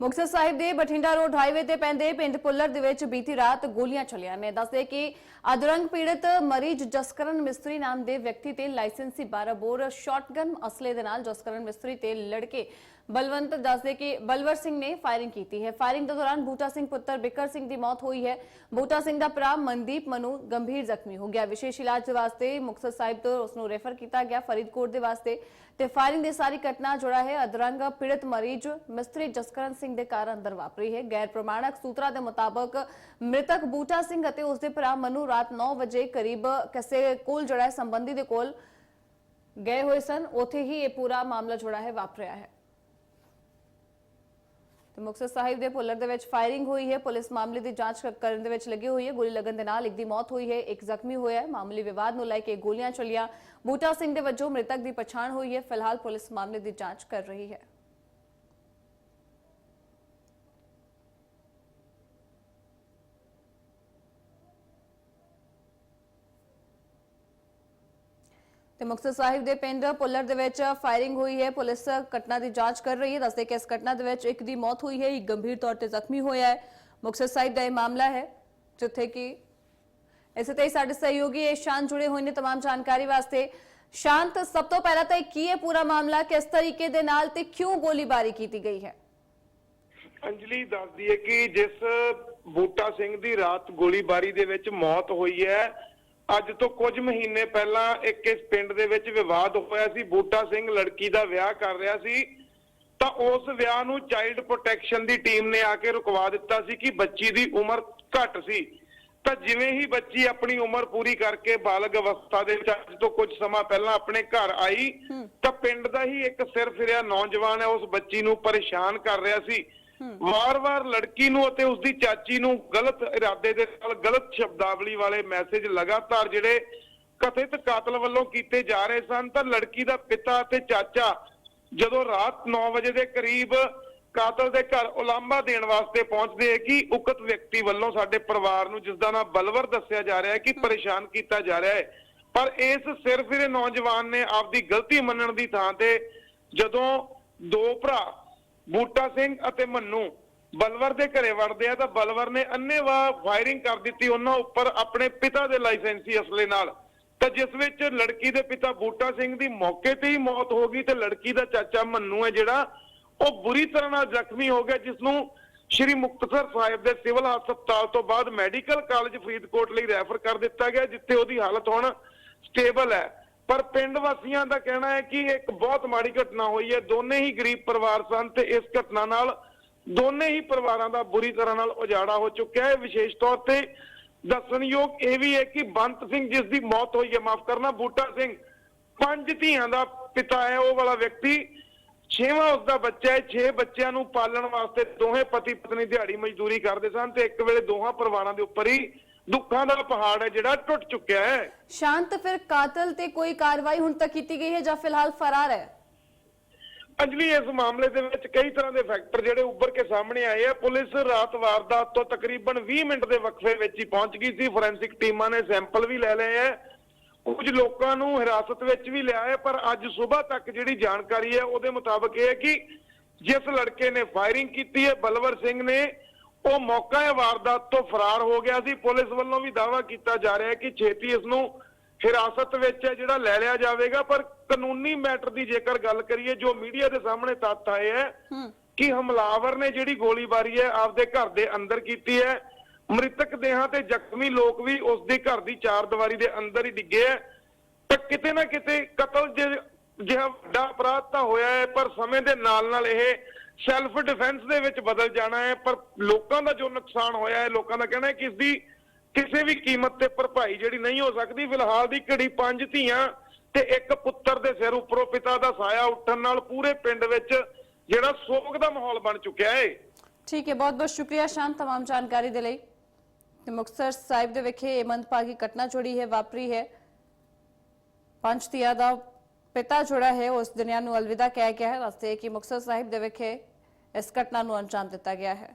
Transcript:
ਮੁਕਤਸਰ ਸਾਹਿਬ ਦੇ Bathinda road highway ਤੇ ਪੈਂਦੇ ਪਿੰਡ ਪੁੱਲਰ ਦੇ ਵਿੱਚ ਬੀਤੀ ਰਾਤ ਗੋਲੀਆਂ ਚੱਲੀਆਂ ਨੇ। ਦੱਸਦੇ ਕਿ ਅਧਰੰਗ ਪੀੜਤ ਮਰੀਜ਼ ਜਸਕਰਨ ਮਿਸਤਰੀ ਨਾਮ ਦੇ ਵਿਅਕਤੀ ਤੇ ਲਾਇਸੈਂਸੀ 12 ਬੋਰ ਸ਼ਾਟਗਨ ਅਸਲੇ ਦੇ ਨਾਲ ਜਸਕਰਨ ਮਿਸਤਰੀ ਤੇ ਲੜਕੇ ਬਲਵੰਤ ਦੱਸਦੇ ਕਿ ਬਲਵਰ ਸਿੰਘ ਨੇ ਫਾਇਰਿੰਗ ਕੀਤੀ ਹੈ। ਫਾਇਰਿੰਗ ਦੇ ਦੌਰਾਨ ਬੂਟਾ ਸਿੰਘ ਪੁੱਤਰ ਬਿਕਰ ਸਿੰਘ ਦੀ ਮੌਤ ਹੋਈ ਹੈ। ਬੂਟਾ ਸਿੰਘ ਦਾ ਭਰਾ ਮਨਦੀਪ ਮਨੂ ਗੰਭੀਰ ਜ਼ਖਮੀ ਹੋ ਗਿਆ। ਵਿਸ਼ੇਸ਼ ਇਲਾਜ ਦੇ ਵਾਸਤੇ ਮੁਕਤਸਰ ਸਾਹਿਬ ਤੋਂ ਉਸ ਨੂੰ ਰੈਫਰ ਕੀਤਾ ਗਿਆ ਫਰੀਦਕੋਟ ਦੇ ਵਾਸਤੇ ਤੇ ਫਾਇਰਿੰਗ ਦੀ ਸਾਰੀ ਘਟਨਾ ਜੁੜਾ ਹੈ। ਅਧਰੰਗ ਪੀੜਤ ਮਰੀਜ਼ ਮਿਸਤਰੀ ਜਸਕਰਨ ਸਿੰਘ ਦੇ ਘਰ ਅੰਦਰ ਵਾਪਰੀ ਹੈ। ਗੈਰ ਪ੍ਰਮਾਣਕ ਸੂਤਰਾਂ ਦੇ ਮੁਤਾਬਕ ਮ੍ਰਿਤਕ ਬੂਟਾ ਸਿੰਘ ਅਤੇ ਉਸ ਦੇ ਭਰਾ ਮਨੂ ਰਾਤ 9 ਵਜੇ ਕਰੀਬ ਕਿਸੇ ਕੋਲ ਜਿਹੜਾ ਸੰਬੰਧੀ ਦੇ ਕੋਲ ਗਏ ਹੋਏ ਸਨ। ਉੱਥੇ ਹੀ ਇਹ ਪੂਰਾ ਮਾਮਲਾ ਜੁੜਾ ਹੈ, ਵਾਪਰਿਆ ਹੈ। ਤੇ ਮੁਕਤਸਰ ਸਾਹਿਬ ਦੇ ਪੁੱਲਰ ਦੇ ਵਿੱਚ ਫਾਇਰਿੰਗ ਹੋਈ ਹੈ। ਪੁਲਿਸ ਮਾਮਲੇ ਦੀ ਜਾਂਚ ਕਰਨ ਦੇ ਵਿੱਚ ਲੱਗੀ ਹੋਈ ਹੈ। ਗੋਲੀ ਲੱਗਣ ਦੇ ਨਾਲ ਇੱਕ ਦੀ ਮੌਤ ਹੋਈ ਹੈ। ਇੱਕ ਜ਼ਖਮੀ ਹੋਇਆ ਹੈ। ਮਾਮੂਲੀ ਵਿਵਾਦ ਨੂੰ ਲੈ ਕੇ ਗੋਲੀਆਂ ਚੱਲੀਆਂ। ਬੂਟਾ ਸਿੰਘ ਦੇ ਵਜੋਂ ਮ੍ਰਿਤਕ ਦੀ ਪਛਾਣ ਹੋਈ ਹੈ। ਫਿਲਹਾਲ ਪੁਲਿਸ ਮਾਮਲੇ ਦੀ ਜਾਂਚ ਕਰ ਰਹੀ ਹੈ। ਤੇ ਮੁਕਤਸਰ ਸਾਹਿਬ ਦੇ ਪਿੰਡ ਪੁੱਲਰ ਦੇ ਵਿੱਚ ਫਾਇਰਿੰਗ ਹੋਈ ਹੈ ਪੁਲਿਸ ਘਟਨਾ ਦੀ ਜਾਂਚ ਕਰ ਰਹੀ ਹੈ ਦੱਸਦੇ ਕਿ ਇਸ ਘਟਨਾ ਦੇ ਵਿੱਚ ਇੱਕ ਦੀ ਮੌਤ ਹੋਈ ਹੈ ਇੱਕ ਗੰਭੀਰ ਤੌਰ ਤੇ ਜ਼ਖਮੀ ਹੋਇਆ ਹੈ ਮੁਕਤਸਰ ਸਾਹਿਬ ਦਾ ਇਹ ਮਾਮਲਾ ਹੈ ਜਿੱਥੇ ਕਿ ਇਸੇ ਤੇ ਸਾਡੇ ਸਹਿਯੋਗੀ ਇਹ ਸ਼ਾਂਤ ਜੁੜੇ ਹੋਏ ਨੇ तमाम ਜਾਣਕਾਰੀ ਵਾਸਤੇ ਸ਼ਾਂਤ ਸਭ ਤੋਂ ਪਹਿਲਾਂ ਤਾਂ ਇਹ ਕੀ ਹੈ ਪੂਰਾ ਮਾਮਲਾ ਕਿਸ ਤਰੀਕੇ ਦੇ ਨਾਲ ਤੇ ਕਿਉਂ ਗੋਲੀਬਾਰੀ ਕੀਤੀ ਗਈ ਹੈ ਅੰਜਲੀ ਦੱਸਦੀ ਹੈ ਕਿ ਜਿਸ ਬੂਟਾ ਸਿੰਘ ਦੀ ਰਾਤ ਗੋਲੀਬਾਰੀ ਦੇ ਵਿੱਚ ਮੌਤ ਹੋਈ ਹੈ ਅੱਜ ਤੋਂ ਕੁਝ ਮਹੀਨੇ ਪਹਿਲਾਂ ਇੱਕ ਇਸ ਪਿੰਡ ਦੇ ਵਿੱਚ ਵਿਵਾਦ ਹੋਇਆ ਸੀ ਬੂਟਾ ਸਿੰਘ ਲੜਕੀ ਦਾ ਵਿਆਹ ਕਰ ਰਿਹਾ ਸੀ। ਤਾਂ ਉਸ ਵਿਆਹ ਨੂੰ ਚਾਈਲਡ ਪ੍ਰੋਟੈਕਸ਼ਨ ਦੀ ਟੀਮ ਨੇ ਆ ਕੇ ਰੁਕਵਾ ਦਿੱਤਾ ਸੀ ਕਿ ਬੱਚੀ ਦੀ ਉਮਰ ਘੱਟ ਸੀ। ਤਾਂ ਜਿਵੇਂ ਹੀ ਬੱਚੀ ਆਪਣੀ ਉਮਰ ਪੂਰੀ ਕਰਕੇ ਬਾਲਗ ਅਵਸਥਾ ਦੇ ਵਿੱਚ ਅੱਜ ਤੋਂ ਕੁਝ ਸਮਾਂ ਪਹਿਲਾਂ ਆਪਣੇ ਘਰ ਆਈ ਤਾਂ ਪਿੰਡ ਦਾ ਹੀ ਇੱਕ ਸਿਰ ਫਿਰਿਆ ਨੌਜਵਾਨ ਹੈ ਉਸ ਬੱਚੀ ਨੂੰ ਪਰੇਸ਼ਾਨ ਕਰ ਰਿਹਾ ਸੀ। ਵਾਰ-ਵਾਰ ਲੜਕੀ ਨੂੰ ਅਤੇ ਉਸਦੀ ਚਾਚੀ ਨੂੰ ਗਲਤ ਇਰਾਦੇ ਦੇ ਨਾਲ ਗਲਤ ਸ਼ਬਦਾਵਲੀ ਵਾਲੇ ਮੈਸੇਜ ਲਗਾਤਾਰ ਜਿਹੜੇ ਕਥਿਤ ਕਾਤਲ ਵੱਲੋਂ ਕੀਤੇ ਜਾ ਰਹੇ ਸਨ, ਤਾਂ ਲੜਕੀ ਦਾ ਪਿਤਾ ਅਤੇ ਚਾਚਾ ਜਦੋਂ ਰਾਤ 9 ਵਜੇ ਦੇ ਕਰੀਬ ਕਾਤਲ ਦੇ ਘਰ ਉਲਾਂਭਾ ਦੇਣ ਵਾਸਤੇ ਪਹੁੰਚਦੇ ਹੈ, ਕਿ ਉਕਤ ਵਿਅਕਤੀ ਵੱਲੋਂ ਸਾਡੇ ਪਰਿਵਾਰ ਨੂੰ ਜਿਸ ਦਾ ਨਾਮ ਬਲਵਰ ਦੱਸਿਆ ਜਾ ਰਿਹਾ ਹੈ, ਕਿ ਪਰੇਸ਼ਾਨ ਕੀਤਾ ਜਾ ਰਿਹਾ ਹੈ? ਪਰ ਇਸ ਸਿਰ ਫਿਰੇ ਨੌਜਵਾਨ ਨੇ ਆਪਦੀ ਗਲਤੀ ਮੰਨਣ ਦੀ ਥਾਂ ਤੇ ਜਦੋਂ ਦੋ ਭਰਾ ਬੂਟਾ ਸਿੰਘ ਅਤੇ ਮੰਨੂ ਬਲਵਰ ਦੇ ਘਰੇ ਵੜਦੇ ਆ ਤਾਂ ਬਲਵਰ ਨੇ ਅੰਨੇਵਾਹ ਫਾਇਰਿੰਗ ਕਰ ਦਿੱਤੀ ਉਹਨਾਂ ਉੱਪਰ ਆਪਣੇ ਪਿਤਾ ਦੇ ਲਾਇਸੈਂਸੀ ਅਸਲੇ ਨਾਲ। ਤਾਂ ਜਿਸ ਵਿੱਚ ਲੜਕੀ ਦੇ ਪਿਤਾ ਬੂਟਾ ਸਿੰਘ ਦੀ ਮੌਕੇ ਤੇ ਹੀ ਮੌਤ ਹੋ ਗਈ ਤੇ ਲੜਕੀ ਦਾ ਚਾਚਾ ਮੰਨੂ ਹੈ ਜਿਹੜਾ, ਉਹ ਬੁਰੀ ਤਰ੍ਹਾਂ ਨਾਲ ਜ਼ਖਮੀ ਹੋ ਗਿਆ ਜਿਸ ਨੂੰ ਸ਼੍ਰੀ ਮੁਕਤਸਰ ਸਾਹਿਬ ਦੇ ਸਿਵਲ ਹਸਪਤਾਲ ਤੋਂ ਬਾਅਦ ਮੈਡੀਕਲ ਕਾਲਜ ਫਰੀਦਕੋਟ ਲਈ ਰੈਫਰ ਕਰ ਦਿੱਤਾ ਗਿਆ, ਜਿੱਥੇ ਉਹਦੀ ਹਾਲਤ ਹੁਣ ਸਟੇਬਲ ਹੈ। ਪਰ ਪਿੰਡ ਵਾਸੀਆਂ ਦਾ ਕਹਿਣਾ ਹੈ ਕਿ ਇੱਕ ਬਹੁਤ ਮਾੜੀ ਘਟਨਾ ਹੋਈ ਹੈ। ਦੋਨੇ ਹੀ ਗਰੀਬ ਪਰਿਵਾਰ ਸਨ ਤੇ ਇਸ ਘਟਨਾ ਨਾਲ ਦੋਨੇ ਹੀ ਪਰਿਵਾਰਾਂ ਦਾ ਬੁਰੀ ਤਰ੍ਹਾਂ ਨਾਲ ਉਜਾੜਾ ਹੋ ਚੁੱਕਿਆ ਹੈ। ਵਿਸ਼ੇਸ਼ ਤੌਰ ਤੇ ਦੱਸਣਯੋਗ ਇਹ ਵੀ ਹੈ ਕਿ ਬੰਤ ਸਿੰਘ ਜਿਸ ਦੀ ਮੌਤ ਹੋਈ ਹੈ, ਮਾਫ ਕਰਨਾ, ਬੂਟਾ ਸਿੰਘ ਪੰਜ ਧੀਆਂ ਦਾ ਪਿਤਾ ਹੈ। ਉਹ ਵਾਲਾ ਵਿਅਕਤੀ ਛੇਵਾਂ ਉਸ ਦਾ ਬੱਚਾ ਹੈ। ਛੇ ਬੱਚਿਆਂ ਨੂੰ ਪਾਲਣ ਵਾਸਤੇ ਦੋਹੇ ਪਤੀ ਪਤਨੀ ਦਿਹਾੜੀ ਮਜ਼ਦੂਰੀ ਕਰਦੇ ਸਨ ਤੇ ਇੱਕ ਵੇਲੇ ਦੋਹਾਂ ਪਰਿਵਾਰਾਂ ਦੇ ਉੱਪਰ ਹੀ ਦੁੱਖਾਂ ਦਾ ਪਹਾੜ ਹੈ ਜਿਹੜਾ ਟੁੱਟ ਚੁੱਕਿਆ ਹੈ। ਸ਼ਾਂਤ ਫਿਰ ਕਾਤਲ ਤੇ ਕੋਈ ਕਾਰਵਾਈ ਹੁਣ ਤੱਕ ਕੀਤੀ ਗਈ ਹੈ ਜਾਂ ਫਿਲਹਾਲ ਫਰਾਰ ਹੈ? ਅੰਜਲੀ ਇਸ ਮਾਮਲੇ ਦੇ ਵਿੱਚ ਕਈ ਤਰ੍ਹਾਂ ਦੇ ਫੈਕਟਰ ਜਿਹੜੇ ਉੱਭਰ ਕੇ ਸਾਹਮਣੇ ਆਏ ਆ। ਪੁਲਿਸ ਰਾਤ ਵਾਰਦਾਤ ਤੋਂ ਤਕਰੀਬਨ 20 ਮਿੰਟ ਦੇ ਵਕਫੇ ਵਿੱਚ ਹੀ ਪਹੁੰਚ ਗਈ ਸੀ। ਫੋਰੈਂਸਿਕ ਟੀਮਾਂ ਨੇ ਸੈਂਪਲ ਵੀ ਲੈ ਲਏ ਆ। ਕੁਝ ਲੋਕਾਂ ਨੂੰ ਹਿਰਾਸਤ ਵਿੱਚ ਵੀ ਲਿਆ ਹੈ ਪਰ ਅੱਜ ਸਵੇਰ ਤੱਕ ਜਿਹੜੀ ਜਾਣਕਾਰੀ ਹੈ ਉਹਦੇ ਮੁਤਾਬਕ ਇਹ ਹੈ ਕਿ ਜਿਸ ਲੜਕੇ ਨੇ ਫਾਇਰਿੰਗ ਕੀਤੀ ਹੈ ਬਲਵਰ ਸਿੰਘ ਨੇ ਉਹ ਮੌਕਾ ਹੈ ਵਾਰਦਾਤ ਤੋਂ ਫਰਾਰ ਹੋ ਗਿਆ ਸੀ। ਪੁਲਿਸ ਵੱਲੋਂ ਵੀ ਦਾਅਵਾ ਕੀਤਾ ਜਾ ਰਿਹਾ ਹੈ ਕਿ ਛੇਤੀ ਇਸ ਨੂੰ ਹਿਰਾਸਤ ਵਿੱਚ ਹੈ ਜਿਹੜਾ ਲੈ ਲਿਆ ਜਾਵੇਗਾ। ਪਰ ਕਾਨੂੰਨੀ ਮੈਟਰ ਦੀ ਜੇਕਰ ਗੱਲ ਕਰੀਏ ਜੋ ਮੀਡੀਆ ਦੇ ਸਾਹਮਣੇ ਤੱਥ ਆਏ ਹੈ ਕਿ ਹਮਲਾਵਰ ਨੇ ਜਿਹੜੀ ਗੋਲੀਬਾਰੀ ਹੈ ਆਪਦੇ ਘਰ ਦੇ ਅੰਦਰ ਕੀਤੀ ਹੈ। ਮ੍ਰਿਤਕ ਦੇਹਾਂ ਤੇ ਜ਼ਖਮੀ ਲੋਕ ਵੀ ਉਸ ਦੇ ਘਰ ਦੀ ਚਾਰ ਦੀਵਾਰੀ ਦੇ ਅੰਦਰ ਹੀ ਡਿੱਗੇ ਹੈ। ਤਾਂ ਕਿਤੇ ਨਾ ਕਿਤੇ ਕਤਲ ਜਿਹਾ ਵੱਡਾ ਅਪਰਾਧ ਤਾਂ ਹੋਇਆ ਹੈ ਪਰ ਸਮੇਂ ਦੇ ਨਾਲ ਨਾਲ ਇਹ ਸੈਲਫ ਡਿਫੈਂਸ ਦੇ ਵਿੱਚ ਬਦਲ ਜਾਣਾ ਹੈ ਪਰ ਲੋਕਾਂ ਦਾ ਜੋ ਨੁਕਸਾਨ ਹੋਇਆ ਹੈ ਲੋਕਾਂ ਦਾ ਕਹਿਣਾ ਹੈ ਕਿ ਇਸ ਦੀ ਕਿਸੇ ਵੀ ਕੀਮਤ ਤੇ ਭਰਪਾਈ ਜਿਹੜੀ ਨਹੀਂ ਹੋ ਸਕਦੀ ਫਿਲਹਾਲ ਦੀ ਘੜੀ ਪੰਜ ਧੀਆਂ ਤੇ ਇੱਕ ਪੁੱਤਰ ਦੇ ਸਿਰ ਉੱਪਰੋਂ ਪਿਤਾ ਦਾ ਸਾਇਆ ਉੱਠਣ ਨਾਲ ਪੂਰੇ ਪਿੰਡ ਵਿੱਚ ਜਿਹੜਾ ਸੋਗ ਦਾ ਮਾਹੌਲ ਬਣ ਚੁੱਕਿਆ ਹੈ ਠੀਕ ਹੈ ਬਹੁਤ ਬਹੁਤ ਸ਼ੁਕਰੀਆ ਸ਼ਾਂਤ तमाम ਜਾਣਕਾਰੀ ਦੇ ਲਈ ਤੇ ਮੁਕਤਸਰ ਸਾਹਿਬ ਦੇ ਵਿਖੇ ਇਹ ਮੰਦਭਾਗੀ ਘਟਨਾ ਜੁੜੀ ਹੈ ਵਾਪਰੀ ਹੈ ਪੰਜ ਧੀਆਂ ਦਾ ਪਿਤਾ ਜਿਹੜਾ ਹੈ, ਉਸ ਦੁਨੀਆ ਨੂੰ ਅਲਵਿਦਾ ਕਹਿ ਗਿਆ ਹੈ। ਰਸਤੇ ਕਿ ਮੁਕਤਸਰ ਸਾਹਿਬ ਦੇ ਵਿਖੇ ਇਸ ਘਟਨਾ ਨੂੰ ਅੰਜਾਮ ਦਿੱਤਾ ਗਿਆ ਹੈ।